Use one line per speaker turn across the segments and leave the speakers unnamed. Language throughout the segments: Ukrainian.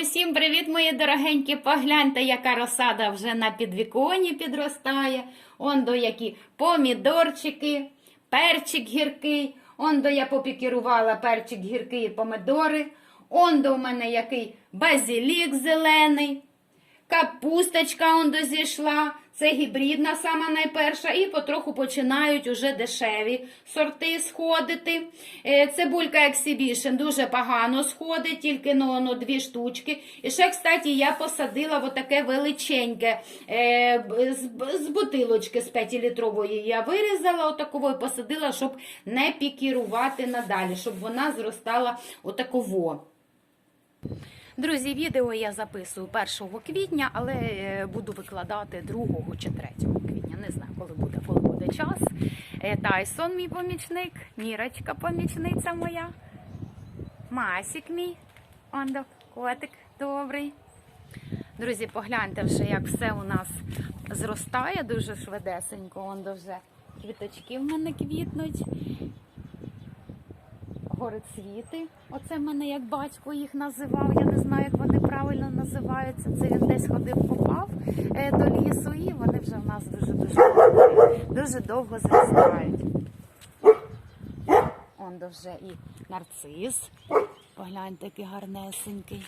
Усім привіт, мої дорогенькі. Погляньте, яка розсада вже на підвіконі підростає. Он до які помідорчики, перчик гіркий. Он до я попікірувала перчик гіркий і помидори. Он до у мене який базилік зелений. Капусточка он дозійшла, це гібридна сама найперша, і потроху починають уже дешеві сорти сходити. Е, Цибулька Exhibition дуже погано сходить, тільки ну, ну, дві штучки. І ще, кстати, я посадила таке величеньке е, з, бутилочки з 5-літрової. Я вирізала отаково і посадила, щоб не пікірувати надалі, щоб вона зростала отаково. Друзі, відео я записую 1 квітня, але е, буду викладати 2 чи 3 квітня. Не знаю, коли буде, коли буде час. Е, Тайсон, мій помічник, Мірочка, помічниця моя. Масік мій. Ондо, котик добрий. Друзі, погляньте вже, як все у нас зростає дуже швидесенько. Ондо вже квіточки в мене квітнуть. Горицвіти. Оце мене як батько їх називав. Я не знаю, як вони правильно називаються. Це він десь ходив, попав е, до лісу, і вони вже в нас дуже дуже дуже довго зростають. Он вже і нарцис. Погляньте, який гарнесенький.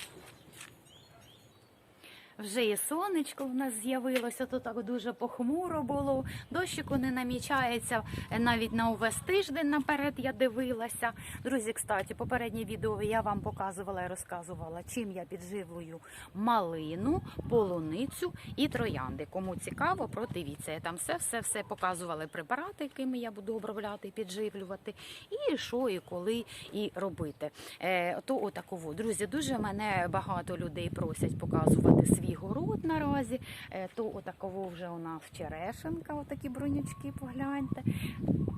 Вже і сонечко в нас з'явилося, то так дуже похмуро було. Дощику не намічається е, навіть на увесь тиждень наперед я дивилася. Друзі, кстати, попереднє відео я вам показувала і розказувала, чим я підживлюю малину, полуницю і троянди. Кому цікаво, продивіться. Я там все, все, все показувала препарати, якими я буду обробляти, підживлювати, і що, і коли, і робити. Е, то отаково. Друзі, дуже мене багато людей просять показувати свій наразі. Е, то отаково вже у нас черешенка, отакі брунючки, погляньте.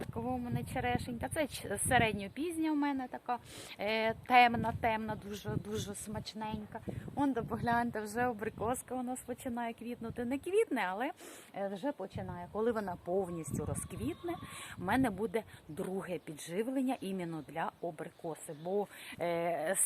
Такого у мене черешенька. Це середньопізня у мене така е, темна, темна, дуже дуже смачненька. Он погляньте, вже абрикоска у нас починає квітнути. Не квітне, але е, вже починає. Коли вона повністю розквітне, в мене буде друге підживлення іменно для абрикоси, бо е,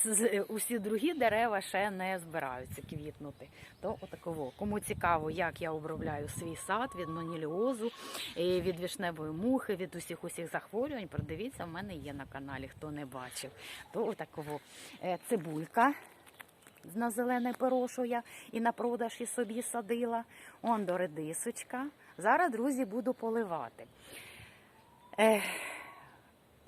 усі другі дерева ще не збираються квітнути. То отаково. Кому цікаво, як я обробляю свій сад від ноніліозу, е, від вішневої мухи, від усіх усіх захворювань, продивіться, в мене є на каналі, хто не бачив. То отаково. Е, Цибулька. На зелене я і на продаж і собі садила. Он до редисочка. Зараз, друзі, буду поливати. Ех,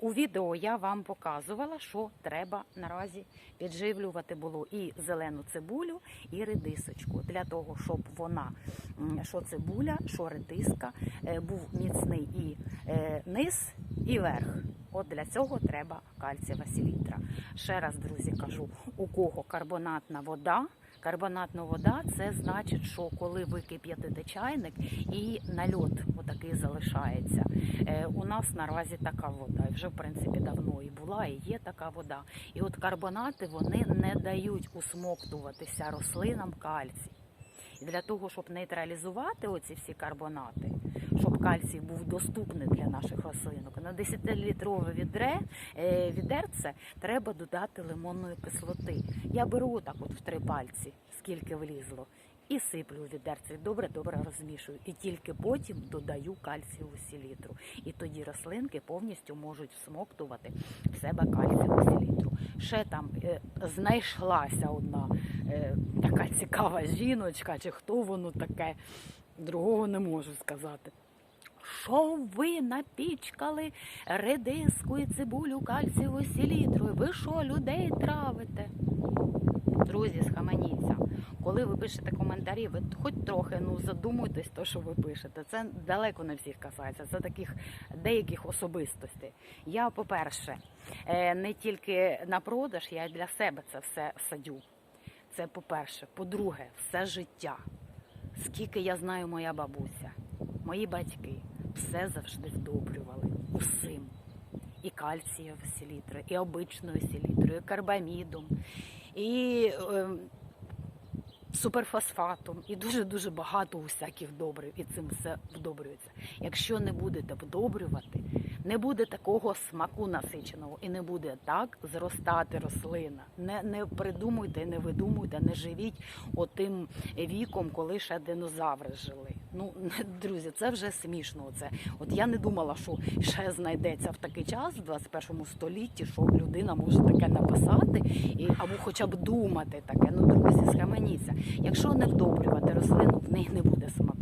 у відео я вам показувала, що треба наразі підживлювати було і зелену цибулю, і редисочку. Для того, щоб вона, що цибуля, що редиска, е, був міцний і е, низ, і верх. От для цього треба кальцієва селітра. Ще раз, друзі, кажу, у кого карбонатна вода. Карбонатна вода це значить, що коли ви кип'ятите чайник і нальот отакий залишається. Е, у нас наразі така вода, вже в принципі давно і була, і є така вода. І от карбонати вони не дають усмоктуватися рослинам кальцій. Для того, щоб нейтралізувати оці всі карбонати, щоб кальцій був доступний для наших рослинок, на 10-літрове відре, е, відерце треба додати лимонної кислоти. Я беру так от в три пальці, скільки влізло, і сиплю у відерце. Добре, добре розмішую. І тільки потім додаю кальцієву селітру. І тоді рослинки повністю можуть всмоктувати в себе кальцієву селітру. Ще там е, знайшлася одна е, така цікава жіночка, чи хто воно таке, другого не можу сказати. Що ви напічкали редиску і цибулю кальцієвою селітрою? Ви що, людей травите? Друзі, схаменіться. Коли ви пишете коментарі, ви хоч трохи ну задумуйтесь, то що ви пишете. Це далеко не всіх касається. Це таких деяких особистостей. Я, по-перше, е, не тільки на продаж, я для себе це все садю. Це по-перше. По-друге, все життя. Скільки я знаю, моя бабуся, мої батьки. Все завжди вдобрювали. Усім. І кальцієві селітрою, і обичною селітрою, і карбамідом, і е, суперфосфатом і дуже-дуже багато усяких добрив, і цим все вдобрюється. Якщо не будете вдобрювати, не буде такого смаку насиченого і не буде так зростати рослина. Не, не придумуйте, не видумуйте, не живіть отим віком, коли ще динозаври жили. Ну, друзі, це вже смішно. Це от я не думала, що ще знайдеться в такий час, в 21 столітті, що людина може таке написати, і або хоча б думати таке. Ну, друзі, схаменіться. Якщо не вдобрювати рослину, в них не буде смаку.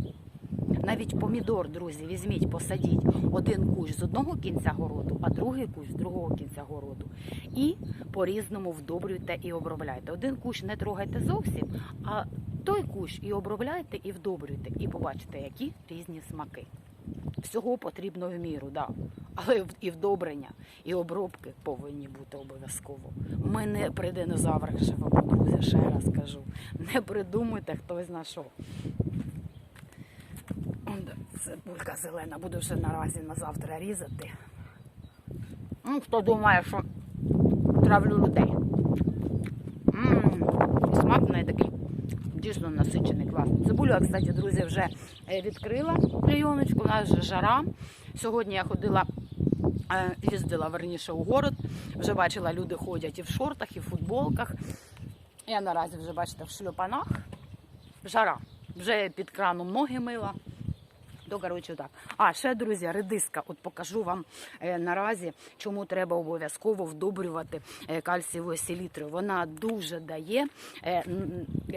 Навіть помідор, друзі, візьміть, посадіть один кущ з одного кінця городу, а другий кущ з другого кінця городу. І по-різному вдобрюйте і обробляйте. Один кущ не трогайте зовсім, а той кущ і обробляйте, і вдобрюйте, і побачите, які різні смаки. Всього потрібно в міру, да. але і вдобрення, і обробки повинні бути обов'язково. Ми не при динозаврах живемо, друзі, ще раз кажу. Не придумуйте хтось на що. Цибулька зелена, буду вже наразі на завтра різати. Ну, хто думає, що травлю людей. Смак в неї такий дійсно насичений, класний. Цибулю, кстати, друзі, вже е, відкрила прийомочку, у нас вже жара. Сьогодні я ходила, е, їздила верніше у город. Вже бачила, люди ходять і в шортах, і в футболках. Я наразі вже, бачите, в шльопанах. Жара. Вже під краном ноги мила. То, коротше, так. А, ще, друзі, редиска. От покажу вам е, наразі, чому треба обов'язково вдобрювати е, кальцієвою селітрою. Вона дуже дає е,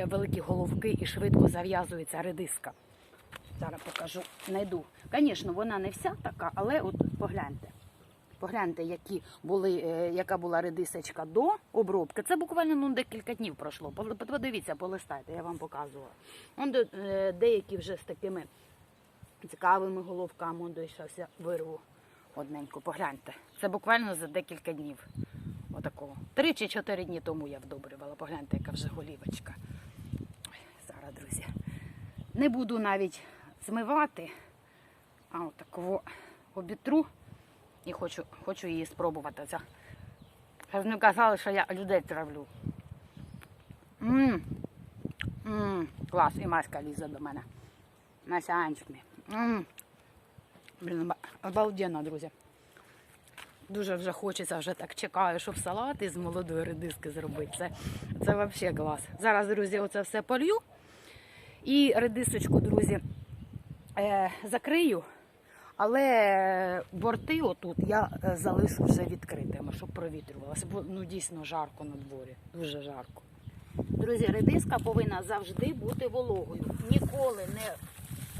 великі головки і швидко зав'язується редиска. Зараз покажу, знайду. Звісно, вона не вся така, але от погляньте. Погляньте, які були, яка була редисочка до обробки. Це буквально ну, декілька днів пройшло. Подивіться, полистайте, я вам показувала. Он де, деякі вже з такими цікавими головками, он я вирву одненьку. Погляньте. Це буквально за декілька днів. Отакого. Три чи чотири дні тому я вдобрювала. Погляньте, яка вже голівочка. Зараз, друзі. Не буду навіть змивати, а отакого обітру. І хочу, хочу її спробувати. Це. Казали, що я людей травлю. Мм. Мм. Клас, і Маська лізе до мене. На Мм. Блін, обалденно, друзі. Дуже вже хочеться, вже так чекаю, щоб салат із молодої редиски зробити. Це, це взагалі клас. Зараз, друзі, оце все полью. І редисочку, друзі, е, закрию. Але борти отут я е, залишу вже відкритими, щоб провітрювалося. Бо ну дійсно жарко на дворі, дуже жарко. Друзі, редиска повинна завжди бути вологою. Ніколи не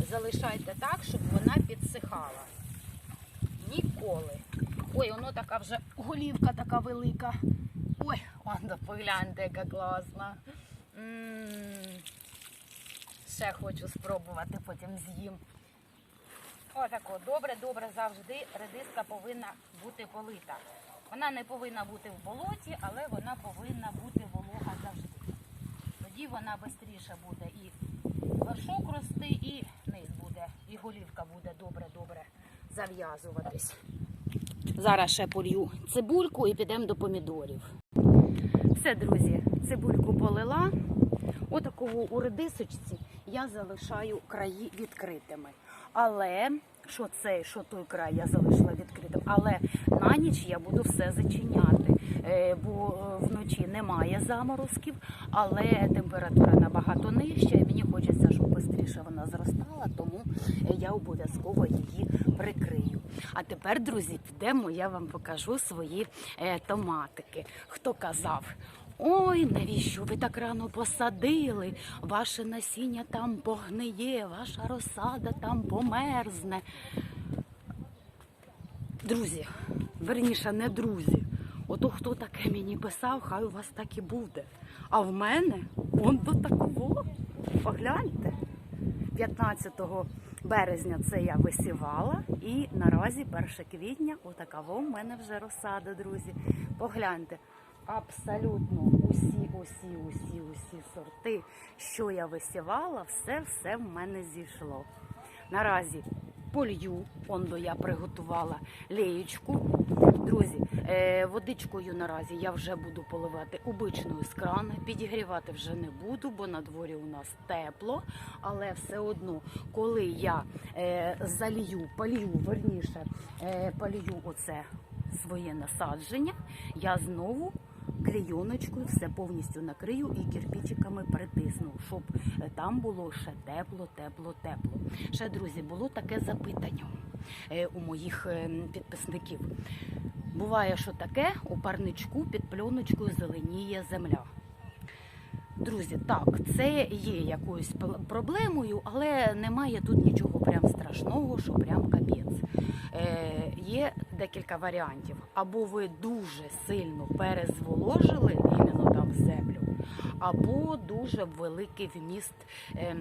залишайте так, щоб вона підсихала. Ніколи. Ой, воно така вже голівка така велика. Ой, Ванда, погляньте, яка класна. Ще хочу спробувати, потім з'їм. Отако, добре, добре, завжди редиска повинна бути полита. Вона не повинна бути в болоті, але вона повинна бути волога завжди. Тоді вона швидше буде і вершок рости, і буде, і голівка буде добре-добре зав'язуватись. Зараз ще полью цибульку і підемо до помідорів. Все, друзі, цибульку полила. Отакого у редисочці я залишаю краї відкритими. Але що цей, що той край я залишила відкритим. Але на ніч я буду все зачиняти, е, бо е, вночі немає заморозків, але температура набагато нижча, і мені хочеться, щоб швидше вона зростала, тому е, я обов'язково її прикрию. А тепер, друзі, підемо, я вам покажу свої е, томатики. Хто казав? Ой, навіщо ви так рано посадили? Ваше насіння там погниє, ваша розсада там померзне. Друзі, верніше, не друзі. Ото хто таке мені писав, хай у вас так і буде. А в мене он до такого. Погляньте. 15 березня це я висівала, і наразі 1 квітня отакаво в мене вже розсада, друзі. Погляньте, абсолютно усі, усі, усі, усі сорти, що я висівала, все, все в мене зійшло. Наразі полью. Ондо я приготувала леєчку. Друзі, е, водичкою наразі я вже буду поливати обичною з крана. Підігрівати вже не буду, бо на дворі у нас тепло. Але все одно, коли я е, залью, полью, верніше, е, полью оце своє насадження, я знову клейоночкою все повністю накрию і кирпичиками притисну, щоб е, там було ще тепло, тепло, тепло. Ще, друзі, було таке запитання е, у моїх е, підписників. Буває, що таке у парничку під пленочкою зеленіє земля. Друзі, так, це є якоюсь проблемою, але немає тут нічого прям страшного, що прям капець. Е, є декілька варіантів. Або ви дуже сильно перезволожили іменно там землю, або дуже великий вміст, е,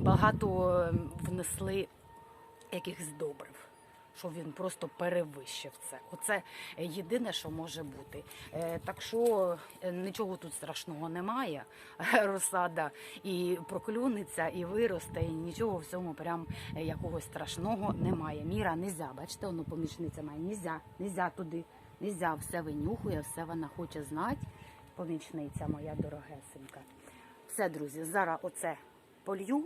багато ем, внесли якихось добрив. Що він просто перевищив це. Оце єдине, що може бути. Е, так що е, нічого тут страшного немає. Розсада і проклюнеться, і виросте, і нічого в цьому прям е, якогось страшного немає. Міра нельзя, бачите, воно помічниця має. Нельзя, нельзя туди, нельзя. Все винюхує, все вона хоче знати. Помічниця моя дорогесенька. Все, друзі, зараз оце полью.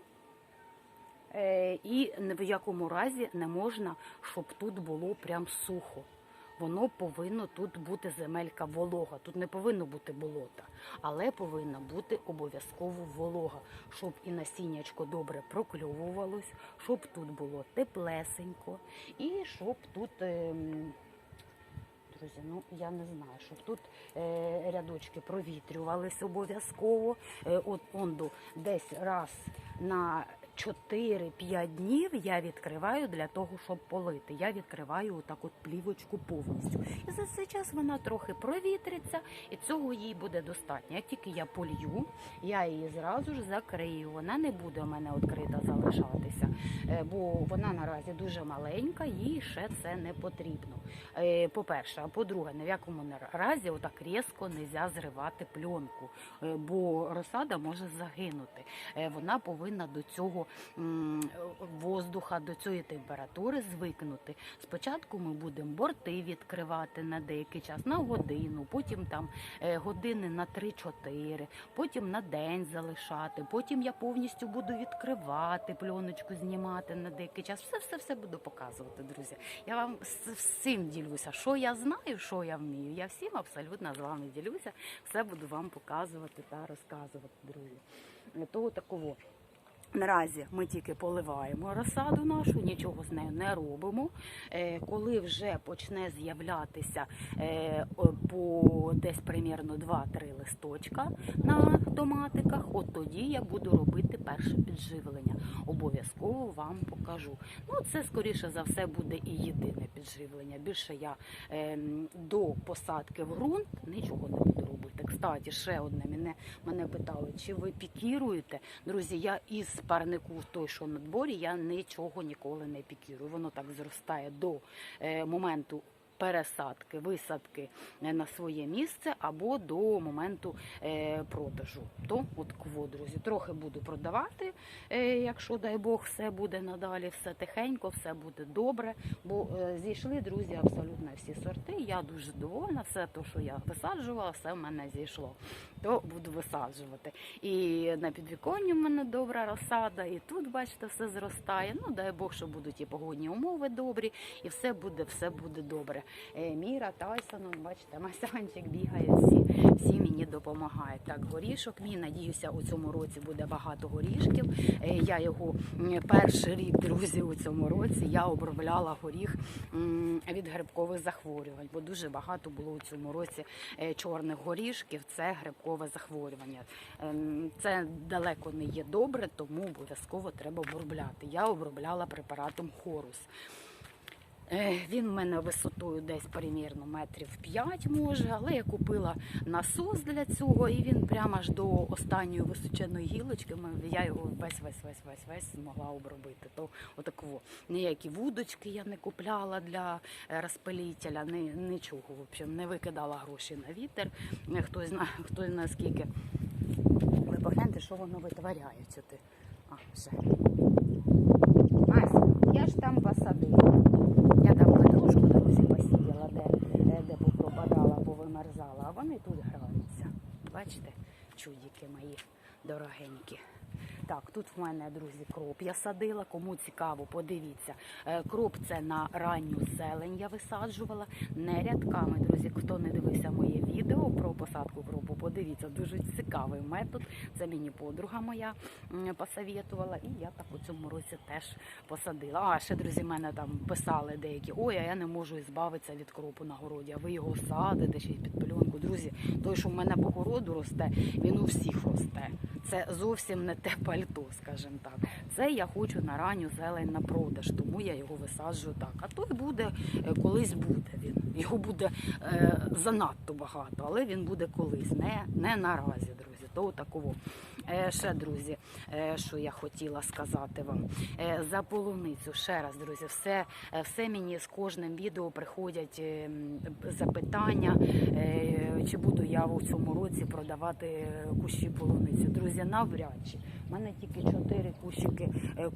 Е, І ні в якому разі не можна, щоб тут було прям сухо. Воно повинно тут бути земелька волога. Тут не повинно бути болота, але повинна бути обов'язково волога, щоб і насіннячко добре прокльовувалось, щоб тут було теплесенько, і щоб тут. ем, Друзі, ну я не знаю, щоб тут е, рядочки провітрювались обов'язково. Е, от онду десь раз на 4-5 днів я відкриваю для того, щоб полити. Я відкриваю отак от плівочку повністю. І за цей час вона трохи провітриться, і цього їй буде достатньо. Як тільки я полью, я її зразу ж закрию. Вона не буде у мене відкрита залишатися, е, бо вона наразі дуже маленька, їй ще це не потрібно. Е, По-перше, а по-друге, ні в якому разі отак різко не можна зривати пленку, е, бо розсада може загинути. Вона повинна до цього воздуха, до цієї температури звикнути. Спочатку ми будемо борти відкривати на деякий час, на годину, потім там е, години на 3-4, потім на день залишати. Потім я повністю буду відкривати пленочку, знімати на деякий час. Все, все, все буду показувати, друзі. Я вам всім ділюся. Що я знаю, що я вмію. Я всім абсолютно з вами ділюся. Все буду вам показувати та розказувати, друзі. Е, Того такого. Наразі ми тільки поливаємо розсаду нашу, нічого з нею не робимо. Е, Коли вже почне з'являтися е, по десь примірно 2-3 листочка на томатиках, от тоді я буду робити перше підживлення. Обов'язково вам покажу. Ну, це скоріше за все буде і єдине підживлення. Більше я ем, до посадки в ґрунт нічого не буду робити. Кстати, ще одне мене, мене питали, чи ви пікіруєте? Друзі, я із парнику той, що на дворі, я нічого ніколи не пікірую. Воно так зростає до е, моменту. Пересадки, висадки е, на своє місце або до моменту е, продажу. То от кво, друзі, трохи буду продавати, е, якщо дай Бог, все буде надалі, все тихенько, все буде добре. Бо зійшли, друзі, абсолютно всі сорти. Я дуже довольна. Все те, що я висаджувала, все в мене зійшло. То буду висаджувати. І на підвіконні в мене добра розсада, і тут, бачите, все зростає. Ну, дай Бог, що будуть і погодні умови добрі, і все буде, все буде добре. Е, Міра, Тайсон, бачите, Масянчик бігає, всі, всі мені допомагають. Так, горішок мій, надіюся, у цьому році буде багато горішків. Е, Я його перший рік, друзі, у цьому році я обробляла горіх від грибкових захворювань, бо дуже багато було у цьому році е, чорних горішків. Це грибкове захворювання. Ем, Це далеко не є добре, тому обов'язково треба обробляти. Я обробляла препаратом Хорус. Е, Він в мене висотою десь примірно метрів 5 може, але я купила насос для цього, і він прямо аж до останньої височеної гілочки. Я його весь весь весь весь весь змогла обробити. То отакого ніякі вудочки я не купляла для е, розпилітеля, ні, нічого в общем, не викидала гроші на вітер. Хтось знає, хтось знає скільки. Ви погляньте, що воно витворяє. Ти. А, все. Настя. Я ж там посадила. Я там петрушку, друзі, посіяла, де, де попропадала, повимерзала, а вони тут граються. Бачите, чудики мої дорогенькі. Так, тут в мене, друзі, кроп я садила. Кому цікаво, подивіться. Е, Кроп це на ранню зелень я висаджувала. Не рядками, друзі. Хто не дивився моє відео про посадку кропу, подивіться, дуже цікавий метод. Це мені подруга моя м, посовєтувала, і я так у цьому році теж посадила. А ще друзі, мене там писали деякі: ой, а я не можу збавитися від кропу на городі. А ви його садите ще й під пельонку. Друзі, той, що в мене по городу росте, він у всіх росте. Це зовсім не те пальто, скажімо так. Це я хочу на ранню зелень на продаж, тому я його висаджую так. А той буде е, колись буде він. Його буде е, занадто багато, але він буде колись, не, не наразі, друзі. То такого. Е, ще, друзі, е, що я хотіла сказати вам. Е, за полуницю. Ще раз, друзі, все, все мені з кожним відео приходять запитання, чи буду я у цьому році продавати кущі полуниці. Друзі, навряд чи. У мене тільки чотири кущики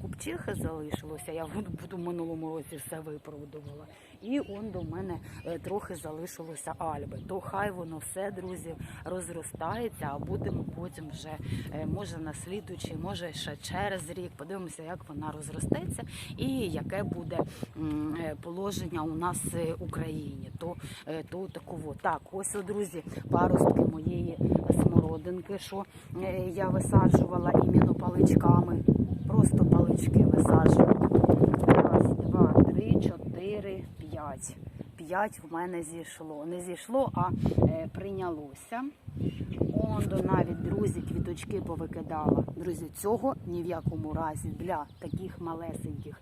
купчихи залишилося. Я в минулому році все виправдувала. І он до мене трохи залишилося альби. То хай воно все, друзі, розростається, а будемо потім вже може на слідуючий, може ще через рік. Подивимося, як вона розростеться і яке буде е, положення у нас е, в Україні. То, е, то такого. Так, ось, о, друзі, паростки моєї смородинки, що е, я висаджувала іменно паличками. Просто палички висаджую. Раз, два, три, чотири, п'ять. П'ять в мене зійшло. Не зійшло, а е, прийнялося. Ондо навіть друзі квіточки повикидала. Друзі, цього ні в якому разі для таких малесеньких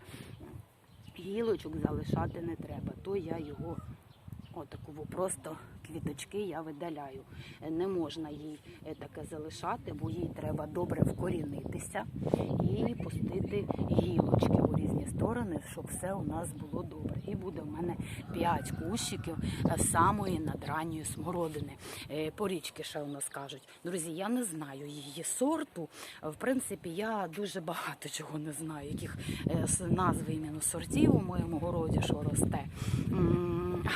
гілочок залишати не треба. То я його отаку просто квіточки я видаляю. Не можна їй е, таке залишати, бо їй треба добре вкорінитися і пустити гілочки у різні сторони, щоб все у нас було добре. І буде в мене 5 кущиків е, самої надранньої смородини. Е, Порічки ще у нас кажуть. Друзі, я не знаю її сорту. В принципі, я дуже багато чого не знаю, яких назви іменно сортів у моєму городі, що росте.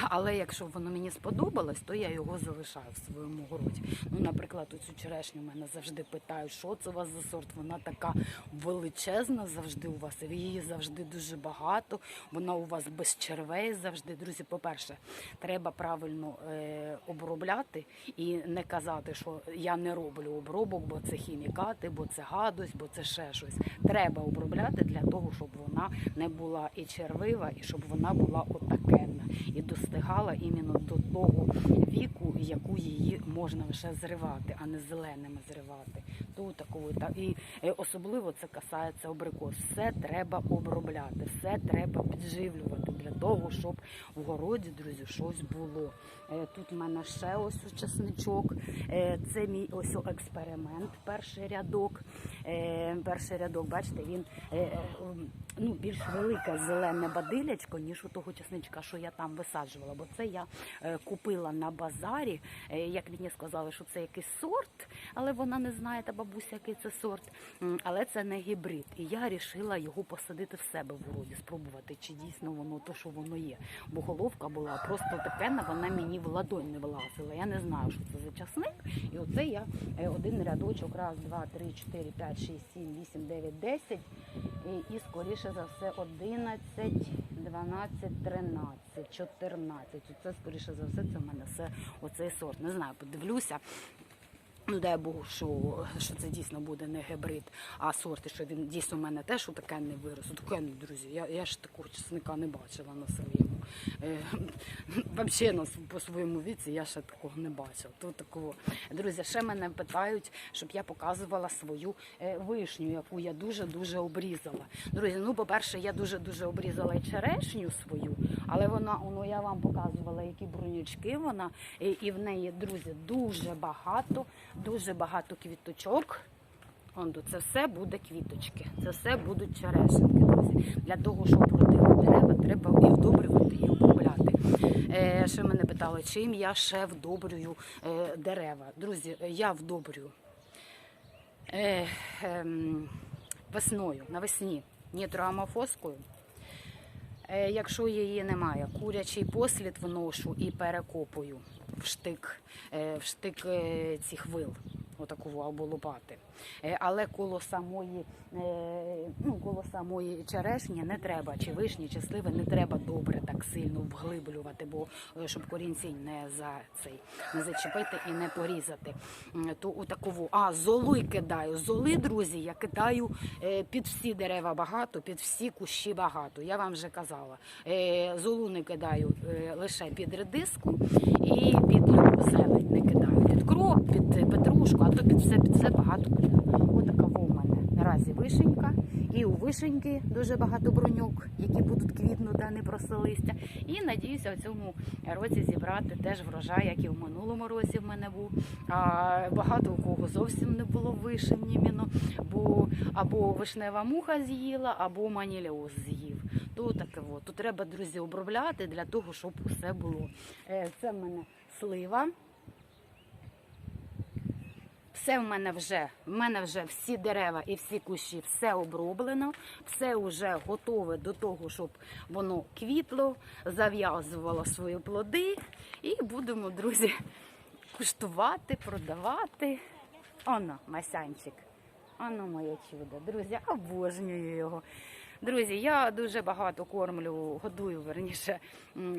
Але якщо воно мені сподобалось, то я його залишаю в своєму городі. Ну, наприклад, оцю черешню мене завжди питають, що це у вас за сорт. Вона така величезна завжди у вас. Її завжди дуже багато. Вона у вас без червей завжди. Друзі, по-перше, треба правильно е, обробляти і не казати, що я не роблю обробок, бо це хімікати, бо це гадость, бо це ще щось. Треба обробляти для того, щоб вона не була і червива, і щоб вона була отакенна і достигала іменно до того віку, яку її можна вже зривати, а не зеленими зривати. То такого та і е, особливо це касається абрикос. Все треба обробляти, все треба підживлювати для того, щоб в городі, друзі, щось було. Е, Тут в мене ще ось чесничок. Е, Це мій ось експеримент. Перший рядок. Перший рядок, бачите, він ну, більш велике зелене бадилячко, ніж у того чесничка, що я там висаджувала. Бо це я е, купила на базарі. Е, Як мені сказали, що це якийсь сорт, але вона не знає, та бабуся, який це сорт. Але це не гібрид. І я вирішила його посадити в себе в городі, спробувати, чи дійсно воно то, що воно є. Бо головка була просто така, вона мені в ладонь не влазила. Я не знаю, що це за часник. І оце я е, один рядочок, раз, два, три, чотири, п'ять, шість, сім, вісім, дев'ять, десять. І, і скоріше за все 11, 12, 13, 14. Оце скоріше за все, це в мене все оцей сорт. Не знаю, подивлюся. Ну, дай Богу, що, що це дійсно буде не гібрид, а сорт, і що він дійсно в мене теж таке не вирос. Таке, ну, друзі, я, я ж такого чесника не бачила на своєму. Е, Взагалі на по своєму віці я ще такого не бачила. То такого. Друзі, ще мене питають, щоб я показувала свою е, вишню, яку я дуже-дуже обрізала. Друзі, ну, по-перше, я дуже-дуже обрізала і черешню свою, але вона, ну, я вам показувала, які бронючки вона, і, і в неї, друзі, дуже багато, дуже багато квіточок. Ондо, це все буде квіточки, це все будуть черешенки. Для того, щоб родили дерева, треба і вдобрювати, і обробляти. Е, ще мене питали, чим я ще вдобрюю е, дерева. Друзі, я вдобрюю е, ем, весною, навесні нітроамофоскою Е, Якщо її немає, курячий послід вношу і перекопую в штик, е, в штик е, цих вил, отаку або лопати. Е, Але коло самої, е, ну, коло самої черешні не треба, чи вишні, чи сливи не треба добре так сильно вглиблювати, бо е, щоб корінці не за цей не зачепити і не порізати. То у. А золу й кидаю. Золи, друзі, я кидаю під всі дерева багато, під всі кущі багато. Я вам вже казала. Золу не кидаю лише під редиску і під зелень не кидаю. Під кров, під а то під все, під все багато кидаю. Отака в мене наразі вишенька. І у вишеньки дуже багато броньок, які будуть квітнути, а не просто листя. І надіюся, в цьому році зібрати теж врожай, як і в минулому році в мене був. А багато у кого зовсім не було вишень іменно, бо або вишнева муха з'їла, або маніліоз з'їв. То таке от. То треба, друзі, обробляти для того, щоб усе було. Е, Це в мене слива. Все в мене вже, в мене вже всі дерева і всі кущі, все оброблено, все вже готове до того, щоб воно квітло, зав'язувало свої плоди. І будемо, друзі, куштувати, продавати. Оно, масянчик. Оно моє чудо. Друзі, обожнюю його. Друзі, я дуже багато кормлю, годую верніше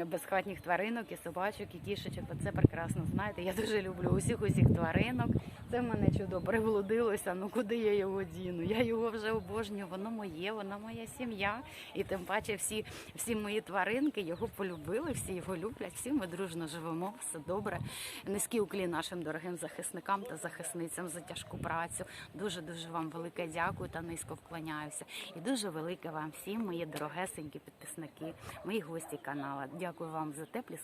безхатніх тваринок і собачок, і кішечок. Оце прекрасно знаєте. Я дуже люблю усіх усіх тваринок. Це в мене чудо приблудилося. Ну куди я його діну? Я його вже обожнюю. Воно моє, воно моя сім'я. І тим паче всі, всі мої тваринки його полюбили, всі його люблять. Всі ми дружно живемо. Все добре. Низький уклін нашим дорогим захисникам та захисницям за тяжку працю. Дуже дуже вам велике дякую та низько вклоняюся. І дуже велике вам всім, мої дорогесенькі підписники, мої гості каналу. Дякую вам за теплі слова.